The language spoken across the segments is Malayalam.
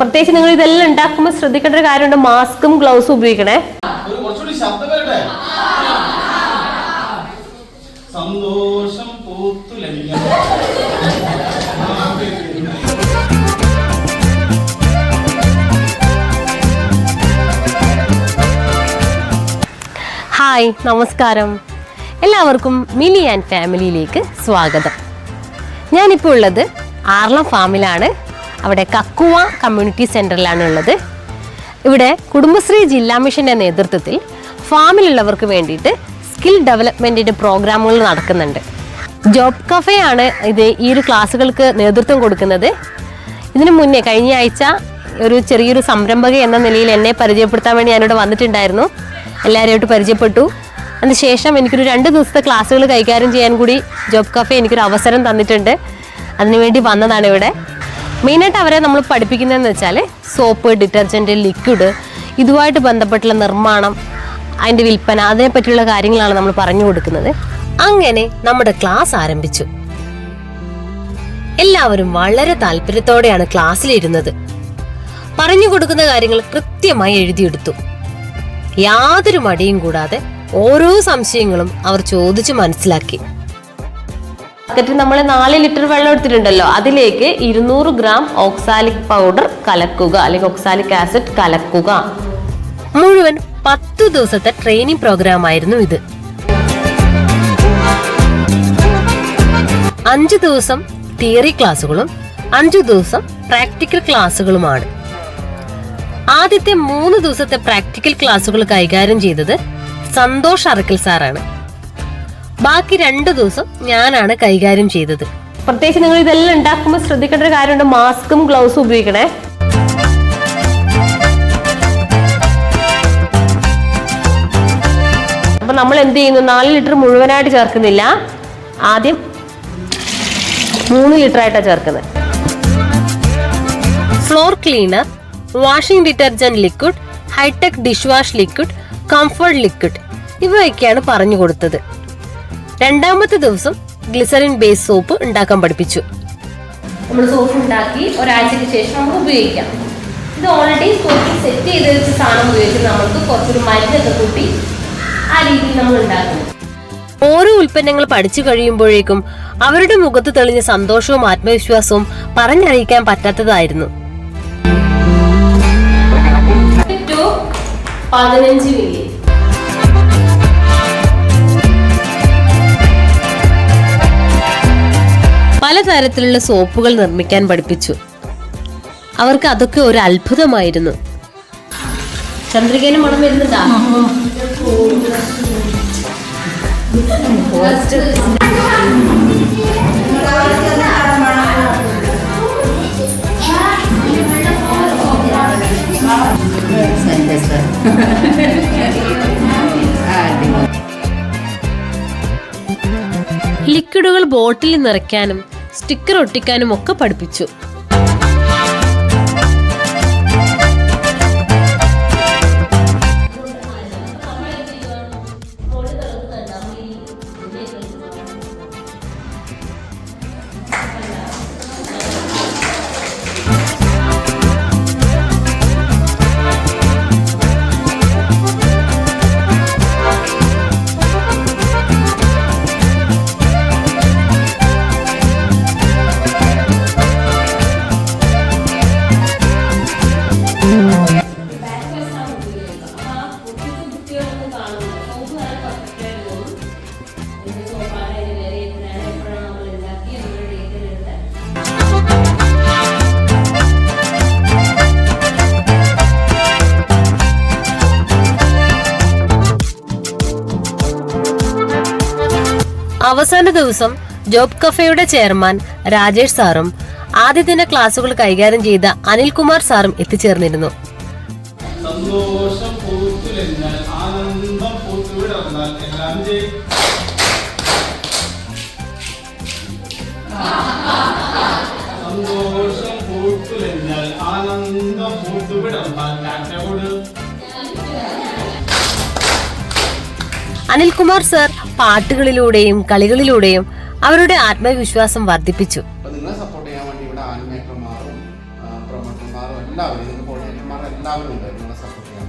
പ്രത്യേകിച്ച് നിങ്ങൾ ഇതെല്ലാം ഉണ്ടാക്കുമ്പോൾ ശ്രദ്ധിക്കേണ്ട ഒരു കാര്യമുണ്ട്. മാസ്കും ഗ്ലൗസും ഉപയോഗിക്കണേ. സന്തോഷം ഹായ് നമസ്കാരം. എല്ലാവർക്കും മിലി ആൻഡ് ഫാമിലിയിലേക്ക് സ്വാഗതം. ഞാനിപ്പോൾ ഉള്ളത് ആർളം ഫാമിലാണ്. അവിടെ കക്കുവ കമ്മ്യൂണിറ്റി സെന്ററിലാണ് ഉള്ളത് ഇവിടെ കുടുംബശ്രീ ജില്ലാ മിഷന്റെ നേതൃത്വത്തിൽ ഫാമിലുള്ളവർക്ക് വേണ്ടിയിട്ട് സ്കിൽ ഡെവലപ്മെന്റിന്റെ പ്രോഗ്രാമുകൾ നടക്കുന്നുണ്ട്. ജോബ് കഫേ ആണ് ഇത് ഈ ഒരു ക്ലാസ്സുകൾക്ക് നേതൃത്വം കൊടുക്കുന്നത്. ഇതിനു മുന്നേ കഴിഞ്ഞ ആഴ്ച ഒരു ചെറിയൊരു സംരംഭക എന്ന നിലയിൽ എന്നെ പരിചയപ്പെടുത്താൻ വേണ്ടി ഞാനിവിടെ വന്നിട്ടുണ്ടായിരുന്നു. എല്ലാവരുമായിട്ട് പരിചയപ്പെട്ടു. അതിനുശേഷം എനിക്കൊരു രണ്ട് ദിവസത്തെ ക്ലാസ്സുകൾ കൈകാര്യം ചെയ്യാൻ കൂടി ജോബ് കഫേ എനിക്കൊരു അവസരം തന്നിട്ടുണ്ട്. അതിനുവേണ്ടി വന്നതാണ് ഇവിടെ. മെയിനായിട്ട് അവരെ നമ്മൾ പഠിപ്പിക്കുന്നതെന്ന് വെച്ചാൽ സോപ്പ് ഡിറ്റർജന്റ് ലിക്വിഡ് ഇതുമായിട്ട് ബന്ധപ്പെട്ടുള്ള നിർമ്മാണം അതിന്റെ വിൽപ്പന അതിനെ പറ്റിയുള്ള കാര്യങ്ങളാണ് നമ്മൾ പറഞ്ഞു കൊടുക്കുന്നത്. അങ്ങനെ നമ്മുടെ ക്ലാസ് ആരംഭിച്ചു. എല്ലാവരും വളരെ താല്പര്യത്തോടെയാണ് ക്ലാസ്സിലിരുന്നത്. പറഞ്ഞു കൊടുക്കുന്ന കാര്യങ്ങൾ കൃത്യമായി എഴുതിയെടുത്തു. യാതൊരു മടിയും കൂടാതെ ഓരോ സംശയങ്ങളും അവർ ചോദിച്ചു മനസ്സിലാക്കി. പാക്കറ്റിൽ നമ്മൾ നാല് ലിറ്റർ വെള്ളം എടുത്തിട്ടുണ്ടല്ലോ. അതിലേക്ക് ഇരുന്നൂറ് ഗ്രാം ഓക്സാലിക് പൗഡർ കലക്കുക അല്ലെങ്കിൽ ഓക്സാലിക് ആസിഡ് കലക്കുക. മുഴുവൻ പത്തു ദിവസത്തെ ട്രെയിനിങ് പ്രോഗ്രാം ആയിരുന്നു ഇത്. അഞ്ചു ദിവസം തിയറി ക്ലാസ്സുകളും അഞ്ചു ദിവസം പ്രാക്ടിക്കൽ ക്ലാസ്സുകളുമാണ് ആദ്യത്തെ മൂന്ന് ദിവസത്തെ പ്രാക്ടിക്കൽ ക്ലാസ്സുകൾ കൈകാര്യം ചെയ്തത് സന്തോഷ് അറക്കൽ സാറാണ്. ബാക്കി രണ്ടു ദിവസം ഞാനാണ് കൈകാര്യം ചെയ്തത്. പ്രത്യേകിച്ച് നിങ്ങൾ ഇതെല്ലാം ഉണ്ടാക്കുമ്പോൾ ശ്രദ്ധിക്കേണ്ട ഒരു കാര്യമുണ്ട് മാസ്കും ഗ്ലൗസും ഉപയോഗിക്കണേ. അപ്പൊ നമ്മൾ എന്ത് ചെയ്യുന്നു? നാല് ലിറ്റർ മുഴുവനായിട്ട് ചേർക്കുന്നില്ല. ആദ്യം മൂന്ന് ലിറ്റർ ആയിട്ടാണ് ചേർക്കുന്നത്. Floor cleaner washing detergent liquid hitech dish wash liquid Comfort liquid ഇവയൊക്കെയാണ് പറഞ്ഞു കൊടുത്തത്. രണ്ടാമത്തെ ദിവസം ഗ്ലിസറിൻ ബേസ് സോപ്പ് ഉണ്ടാക്കാൻ പഠിപ്പിച്ചു. നമ്മൾ സോപ്പ് ഉണ്ടാക്കി ഒരാഴ്ചയ്ക്ക് ശേഷം നമുക്ക് ഉപയോഗിക്കാം. ഇത് ഓൾറെഡി സോപ്പ് സെറ്റ് ചെയ്ത് വെച്ച സാധനം ഉപയോഗിച്ച് നമുക്ക് കുറച്ചൊരു മരുന്നൊക്കെ കൂട്ടി ആ രീതിയിൽ നമ്മൾ ഉണ്ടാക്കും ഓരോ ഉൽപ്പന്നങ്ങൾ പഠിച്ചു കഴിയുമ്പോഴേക്കും അവരുടെ മുഖത്ത് തെളിഞ്ഞ സന്തോഷവും ആത്മവിശ്വാസവും പറഞ്ഞറിയിക്കാൻ പറ്റാത്തതായിരുന്നു. പതിനഞ്ച് മില്ലി. പലതരത്തിലുള്ള സോപ്പുകൾ നിർമ്മിക്കാൻ പഠിപ്പിച്ചു. അവർക്ക് അതൊക്കെ ഒരു അത്ഭുതമായിരുന്നു. ചന്ദ്രികേനും മണം വരുന്നുണ്ടാ? ലിക്വിഡുകൾ ബോട്ടിൽ നിറയ്ക്കാനും സ്റ്റിക്കർ ഒട്ടിക്കാനും ഒക്കെ പഠിപ്പിച്ചു. അവസാന ദിവസം ജോബ് കഫേയുടെ ചെയർമാൻ രാജേഷ് സാറും ആദ്യ ദിന ക്ലാസുകൾ കൈകാര്യം ചെയ്ത അനിൽകുമാർ സാറും എത്തിച്ചേർന്നിരുന്നു. സന്തോഷം ആനന്ദം പൂത്തുവിടർന്നാൽ എല്ലാം സന്തോഷം ആനന്ദം അനിൽകുമാർ സർ പാട്ടുകളിലൂടെയും കളികളിലൂടെയും അവരുടെ ആത്മവിശ്വാസം വർദ്ധിപ്പിച്ചു. നിങ്ങളെ സപ്പോർട്ട് ചെയ്യാൻ വേണ്ടി ഇവിടെ ആനിമേറ്റർമാരും പ്രൊമോട്ടർമാരും എല്ലാവരും ഇതിന്റെ കോർഡിനേറ്റർമാർ എല്ലാവരും ഉണ്ട് നിങ്ങളെ സപ്പോർട്ട് ചെയ്യാൻ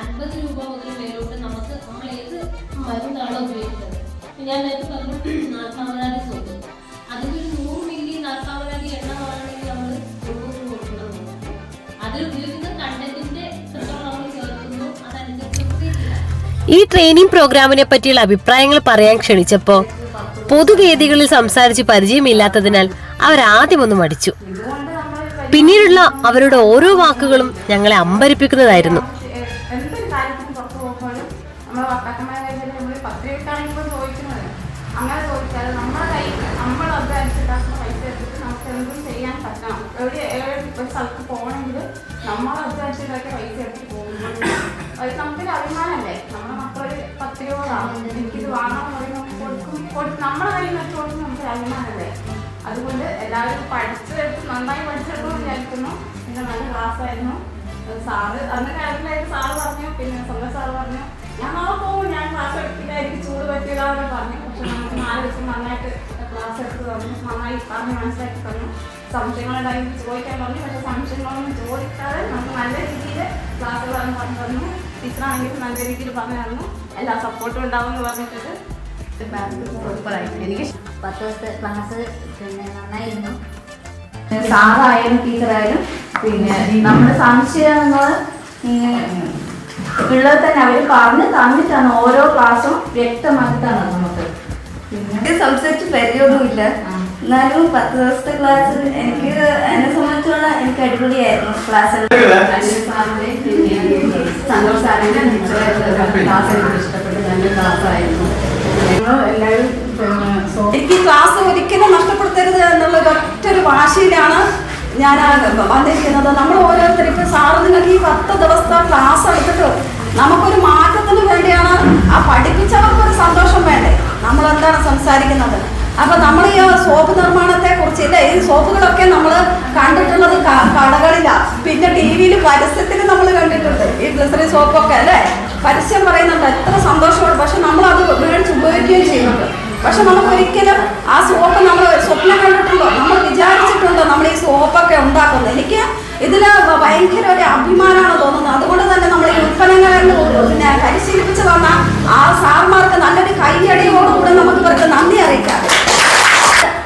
അൻപത് രൂപ മുതൽ മേലോട്ട് നമുക്ക് നമ്മൾ ഏത് മരുന്നാണോ ഉപയോഗിക്കുന്നത്? ഞാൻ നേരത്തെ പറഞ്ഞു നാൽക്കാമനാടി സോപ്പ് നാൽക്കാമനാടി എണ്ണ വാങ്ങണമെങ്കിൽ നമ്മൾ രൂപ കൊടുക്കണം അതിൽ ഉപയോഗിക്കുന്ന കണ്ടന്റിന്റെ എത്രത്തോളം നമ്മൾ ചേർക്കുന്നു അതനുസരിച്ച് ഈ ട്രെയിനിങ് പ്രോഗ്രാമിനെ പറ്റിയുള്ള അഭിപ്രായങ്ങൾ പറയാൻ ക്ഷണിച്ചപ്പോൾ പൊതുവേദികളിൽ സംസാരിച്ച് പരിചയമില്ലാത്തതിനാൽ അവർ ഒന്ന് മടിച്ചു. പിന്നീടുള്ള അവരുടെ ഓരോ വാക്കുകളും ഞങ്ങളെ അമ്പരിപ്പിക്കുന്നതായിരുന്നു എന്തൊരു കാര്യത്തിന് പുറത്ത് പോകുമ്പോഴും നമ്മൾ ഭർത്താക്കന്മാരെ കഴിഞ്ഞാൽ നമ്മൾ പത്ത് രൂപക്കാണ് ഇപ്പോൾ ചോദിക്കുന്നത് അങ്ങനെ ചോദിച്ചാൽ നമ്മുടെ കയ്യിൽ നമ്മൾ അധ്വാനിച്ചിട്ടാക്കുന്ന പൈസ എടുത്തിട്ട് നമുക്ക് എന്തും ചെയ്യാൻ പറ്റണം എവിടെ ഏത് ഒരു സ്ഥലത്ത് പോകണമെങ്കിൽ നമ്മൾ അധ്വാനിച്ചിട്ടാക്കിയ പൈസ എടുത്ത് പോകുമ്പോൾ അത് നമുക്കൊരു അഭിമാനമല്ലേ? നമ്മുടെ മക്കളൊരു പത്ത് രൂപ കാണും എനിക്കിത് വാങ്ങാൻ പറയുമ്പോൾ നമ്മുടെ കയ്യിൽ നിന്ന് കൊടുക്കും നമുക്കൊരു അഭിമാനമല്ലേ? അതുകൊണ്ട് എല്ലാവരും പഠിച്ചെടുത്ത് നന്നായി പഠിച്ചെടുത്തു വിചാരിക്കുന്നു. പിന്നെ നല്ല ക്ലാസ് ആയിരുന്നു സാറ് അന്ന് കാര്യത്തിലായിട്ട് സാറ് പറഞ്ഞു പിന്നെ സ്വന്തം സാറ് പറഞ്ഞു ഞാൻ നാളെ പോകും. ഞാൻ ക്ലാസ് എടുക്കില്ല. എനിക്ക് ചൂട് പറ്റില്ല പറഞ്ഞു. പക്ഷെ നമുക്ക് നാല് ദിവസം നന്നായിട്ട് ക്ലാസ് എടുത്ത് തന്നു. നന്നായി പറഞ്ഞ് മനസ്സിലാക്കി തന്നു. സംശയങ്ങളുണ്ടായി ചോദിക്കാൻ പറഞ്ഞു. പക്ഷെ സംശയങ്ങളൊന്നും ചോദിക്കാതെ നമുക്ക് നല്ല രീതിയിൽ ക്ലാസ്സുകളാണ് പറഞ്ഞു തന്നു ടീച്ചറാണെങ്കിലും നല്ല രീതിയിൽ പറഞ്ഞു തന്നു. എല്ലാ സപ്പോർട്ടും ഉണ്ടാവും എന്ന് പറഞ്ഞിട്ട് സൂപ്പറായിരുന്നു എനിക്ക് പത്ത് ദിവസത്തെ ക്ലാസ് പിന്നെ നന്നായിരുന്നു. സാറായാലും ടീച്ചറായാലും പിന്നെ നമ്മുടെ സംശയങ്ങൾ ഉള്ളത് തന്നെ അവർ പറഞ്ഞ് തന്നിട്ടാണ് ഓരോ ക്ലാസ്സും വ്യക്തമാക്കി തന്നത് നമുക്ക്. സംസാരിച്ച് പരിചയമൊന്നുമില്ല. എന്നാലും പത്ത് ദിവസത്തെ ക്ലാസ് എനിക്ക് എന്നെ സംബന്ധിച്ചോളം എനിക്ക് അടിപൊളിയായിരുന്നു ക്ലാസ് സന്തോഷ് സാറിന്റെ ക്ലാസ് എനിക്ക് ഇഷ്ടപ്പെട്ടു നല്ല ക്ലാസ് ആയിരുന്നു. എല്ലാവരും എനിക്ക് ക്ലാസ് ഒരിക്കലും നഷ്ടപ്പെടുത്തരുത് എന്നുള്ള ഒറ്റൊരു വാശിയിലാണ് ഞാൻ വന്നിരിക്കുന്നത്. നമ്മൾ ഓരോരുത്തരും ഇപ്പൊ സാറ് നിങ്ങൾക്ക് ഈ പത്ത് ദിവസത്തെ ക്ലാസ് എടുത്തിട്ട് നമുക്കൊരു മാറ്റത്തിന് വേണ്ടിയാണ് ആ പഠിപ്പിച്ചവർക്കൊരു സന്തോഷം വേണ്ടേ? നമ്മൾ എന്താണ് സംസാരിക്കുന്നത്? അപ്പൊ നമ്മൾ ഈ സോപ്പ് നിർമ്മാണത്തെ കുറിച്ച് ഇല്ല? ഈ സോപ്പുകളൊക്കെ നമ്മൾ കണ്ടിട്ടുള്ളത് കടകളിലാണ് പിന്നെ ടി വിയിൽ പരസ്യത്തിൽ നമ്മൾ കണ്ടിട്ടുണ്ട് ഈ ഗ്ലിസറി സോപ്പൊക്കെ അല്ലേ? പരസ്യം പറയുന്നുണ്ട് എത്ര സന്തോഷമാണ്. പക്ഷെ നമ്മൾ അത് മേടിച്ച് ഉപയോഗിക്കുകയും ചെയ്യുന്നുണ്ട്. പക്ഷെ നമുക്ക് ഒരിക്കലും ആ സോപ്പ് നമ്മൾ സ്വപ്നം കണ്ടിട്ടുണ്ടോ? നമ്മൾ വിചാരിച്ചിട്ടുണ്ടോ നമ്മൾ ഈ സോപ്പൊക്കെ ഉണ്ടാക്കുന്നത്? എനിക്ക് ഇതിൽ ഭയങ്കര ഒരു അഭിമാനമാണ് തോന്നുന്നത്. അതുകൊണ്ട് തന്നെ നമ്മൾ ഈ ഉൽപ്പന്നങ്ങളിൽ പിന്നെ പരിശീലിപ്പിച്ചു തന്ന ആ സാർമാർക്ക് നല്ലൊരു കൈയടിയോടുകൂടി നമുക്ക് ഇവർക്ക് നന്ദി അറിയിക്കാം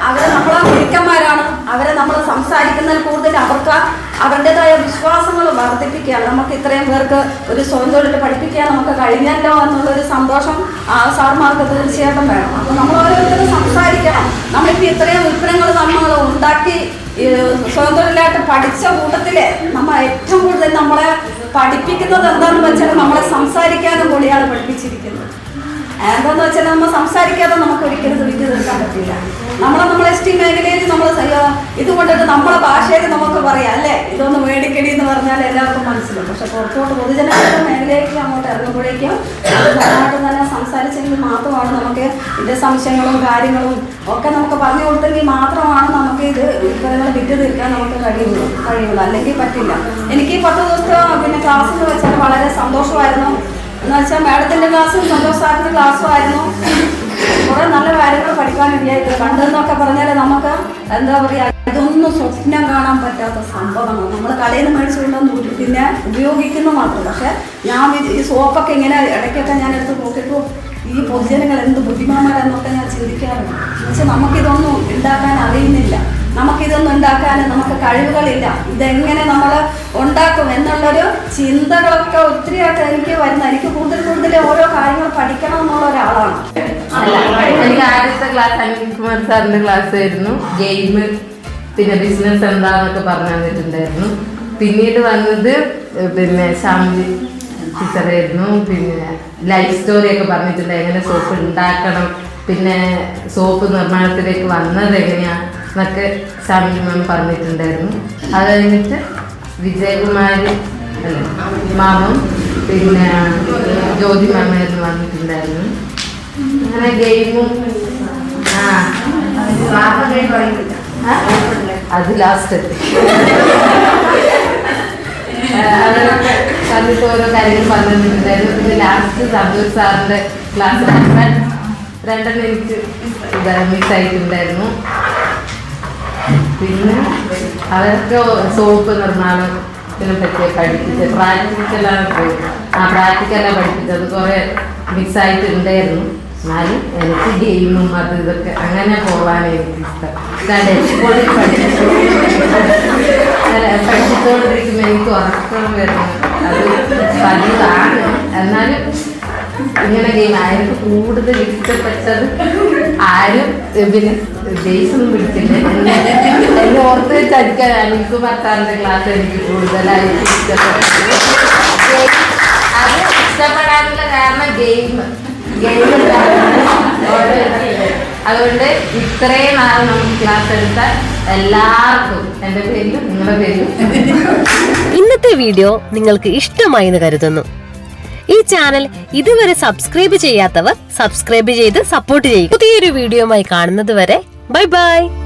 അവരെ നമ്മളെ ഗുരുക്കന്മാരാണ് അവരെ നമ്മൾ സംസാരിക്കുന്നതിൽ കൂടുതൽ അവർക്ക് അവരുടേതായ വിശ്വാസങ്ങൾ വർദ്ധിപ്പിക്കുകയാണ് നമുക്ക് ഇത്രയും പേർക്ക് ഒരു സ്വയം തൊഴിൽ പഠിപ്പിക്കാൻ നമുക്ക് കഴിഞ്ഞല്ലോ എന്നുള്ളൊരു സന്തോഷം സാർമാർക്ക് തീർച്ചയായിട്ടും വേണം. അപ്പോൾ നമ്മൾ ഓരോരുത്തരും സംസാരിക്കണം. നമ്മളിപ്പോൾ ഇത്രയും ഉൽപ്പന്നങ്ങൾ നമ്മൾ ഉണ്ടാക്കി സ്വയം തൊഴിലായിട്ട് പഠിച്ച കൂട്ടത്തിൽ നമ്മൾ ഏറ്റവും കൂടുതൽ നമ്മളെ പഠിപ്പിക്കുന്നത് എന്താണെന്ന് വെച്ചാൽ നമ്മളെ സംസാരിക്കാനും കൂടിയാണ് പഠിപ്പിച്ചിരിക്കുന്നത്. എന്താന്ന് വെച്ചാൽ നമ്മൾ സംസാരിക്കാതെ നമുക്ക് ഒരിക്കലും വിറ്റ് തീർക്കാൻ പറ്റില്ല. നമ്മളെ നമ്മളെ എസ് മേഖലയിൽ നമ്മൾ ഇത് കൊണ്ടിട്ട് നമ്മുടെ ഭാഷയിൽ നമുക്ക് പറയാം അല്ലേ? ഇതൊന്ന് മേടിക്കണി എന്ന് പറഞ്ഞാൽ എല്ലാവർക്കും മനസ്സിലാവും. പക്ഷെ പുറത്തോട്ട് പൊതുജനങ്ങളുടെ മേഖലയിലേക്ക് അങ്ങോട്ട് ഇറങ്ങുമ്പോഴേക്കും നന്നായിട്ട് തന്നെ സംസാരിച്ചെങ്കിൽ മാത്രമാണ് നമുക്ക് ഇതിന്റെ സംശയങ്ങളും കാര്യങ്ങളും ഒക്കെ നമുക്ക് പറഞ്ഞു കൊടുത്തെങ്കിൽ മാത്രമാണ് നമുക്ക് ഇത് വിൽപ്പനകൾ വിറ്റ് തീർക്കാൻ നമുക്ക് കഴിയുള്ളൂ കഴിയുള്ളൂ. അല്ലെങ്കിൽ പറ്റില്ല. എനിക്ക് പത്ത് ദിവസത്തെ പിന്നെ ക്ലാസ്സിൽ വെച്ചാൽ വളരെ സന്തോഷമായിരുന്നു. എന്ന് വെച്ചാൽ മാഡത്തിന്റെ ക്ലാസ്സും സന്തോഷമായിരുന്ന ക്ലാസ്സും ആയിരുന്നു. കുറെ നല്ല കാര്യങ്ങൾ പഠിക്കാൻ വേണ്ടിയായിട്ട് പണ്ടെന്നൊക്കെ പറഞ്ഞാൽ നമുക്ക് എന്താ പറയുക ഇതൊന്നും സ്വപ്നം കാണാൻ പറ്റാത്ത സംഭവമാണ് നമ്മൾ കടയിൽ നിന്ന് മേടിച്ചുകൊണ്ടൊന്നും പിന്നെ ഉപയോഗിക്കുന്ന മാത്രം. പക്ഷെ ഞാൻ ഈ സോപ്പൊക്കെ ഇങ്ങനെ ഇടയ്ക്കൊക്കെ ഞാൻ എടുത്ത് നോക്കിയപ്പോൾ ഈ പൊതുജനങ്ങൾ എന്ത് ബുദ്ധിമാന്മാരെന്നൊക്കെ ഞാൻ ചിന്തിക്കാറുണ്ട്. പക്ഷെ നമുക്കിതൊന്നും ഉണ്ടാക്കാൻ അറിയുന്നില്ല. നമുക്കിതൊന്നും ഉണ്ടാക്കാൻ നമുക്ക് കഴിവുകളില്ല. ഇതെങ്ങനെ നമ്മൾ ഉണ്ടാക്കും എന്നുള്ളൊരു ചിന്തകളൊക്കെ ഒത്തിരിയായിട്ട് എനിക്ക് വരുന്ന എനിക്ക് കൂടുതൽ കൂടുതൽ ഓരോ കാര്യങ്ങൾ പഠിക്കണം എന്നുള്ള ഒരാളാണ്. എനിക്ക് ആദ്യത്തെ ക്ലാസ് അനിൽ കുമാർ സാറിന്റെ ക്ലാസ് ആയിരുന്നു. ഗെയിം പിന്നെ ബിസിനസ് എന്താന്നൊക്കെ പറഞ്ഞു തന്നിട്ടുണ്ടായിരുന്നു. പിന്നീട് വന്നത് പിന്നെ ശാന്തി ടീച്ചറായിരുന്നു പിന്നെ ലൈഫ് സ്റ്റോറി ഒക്കെ പറഞ്ഞിട്ടുണ്ട്. എങ്ങനെ സോപ്പ് ഉണ്ടാക്കണം പിന്നെ സോപ്പ് നിർമ്മാണത്തിലേക്ക് വന്നത് എങ്ങനെയാ? എന്നൊക്കെ ശാന്തി മാം പറഞ്ഞിട്ടുണ്ടായിരുന്നു. അത് കഴിഞ്ഞിട്ട് വിജയകുമാരി മാമും പിന്നെ ജ്യോതി മാമായിരുന്നു വന്നിട്ടുണ്ടായിരുന്നു അങ്ങനെ ഗെയിമും ആ? അത് ലാസ്റ്റ് എത്തി അവരൊക്കെ കണ്ടിട്ട് ഓരോ കാര്യങ്ങൾ പറഞ്ഞിട്ടുണ്ടായിരുന്നു. പിന്നെ ലാസ്റ്റ് സന്തോഷ് സാറിന്റെ ക്ലാസ് രണ്ടെണ്ണം എനിക്ക് മിസ് ആയിട്ടുണ്ടായിരുന്നു. പിന്നെ അവർക്ക് സോപ്പ് നിർമ്മാണത്തിനെ പറ്റി പഠിപ്പിച്ച് പ്രാക്ടിക്കലാണ് പോയി ആ പ്രാക്ടിക്കലാണ് പഠിപ്പിച്ചത്. കുറേ മിസ്സായിട്ടുണ്ടായിരുന്നു എന്നാലും എനിക്ക് ഗെയിമും അത് ഇതൊക്കെ അങ്ങനെ പോകാൻ എനിക്ക് ഇഷ്ടം. എപ്പോഴും പഠിച്ചു പഠിച്ചുകൊണ്ടിരിക്കുമ്പോൾ എനിക്ക് ഉറക്കം വരുന്നു. അത് പതിവാണ്. എന്നാലും ഇങ്ങനെ ഗെയിം ആയിരുന്നു കൂടുതൽ ഇഷ്ടപ്പെട്ടത് ആരും പിന്നെ ദേഷ്യം പിടിക്കില്ല എന്നെ ഓർത്ത് വെച്ചടിക്കാൻ എനിക്ക് പത്താറിന്റെ ക്ലാസ് എനിക്ക് കൂടുതലായിട്ട് അത് ഇഷ്ടപ്പെടാനുള്ള കാരണം ഗെയിം. ഗെയിം അതുകൊണ്ട് ഇത്രയും നാൾ നമുക്ക് ക്ലാസ് എടുത്താൽ എല്ലാവർക്കും എന്റെ പേരിലും നിങ്ങളുടെ പേരിലും ഇന്നത്തെ വീഡിയോ നിങ്ങൾക്ക് ഇഷ്ടമായി എന്ന് കരുതുന്നു. ഈ ചാനൽ ഇതുവരെ സബ്സ്ക്രൈബ് ചെയ്യാത്തവർ സബ്സ്ക്രൈബ് ചെയ്ത് സപ്പോർട്ട് ചെയ്യുക. പുതിയൊരു വീഡിയോയുമായി കാണുന്നത് വരെ ബൈ ബൈ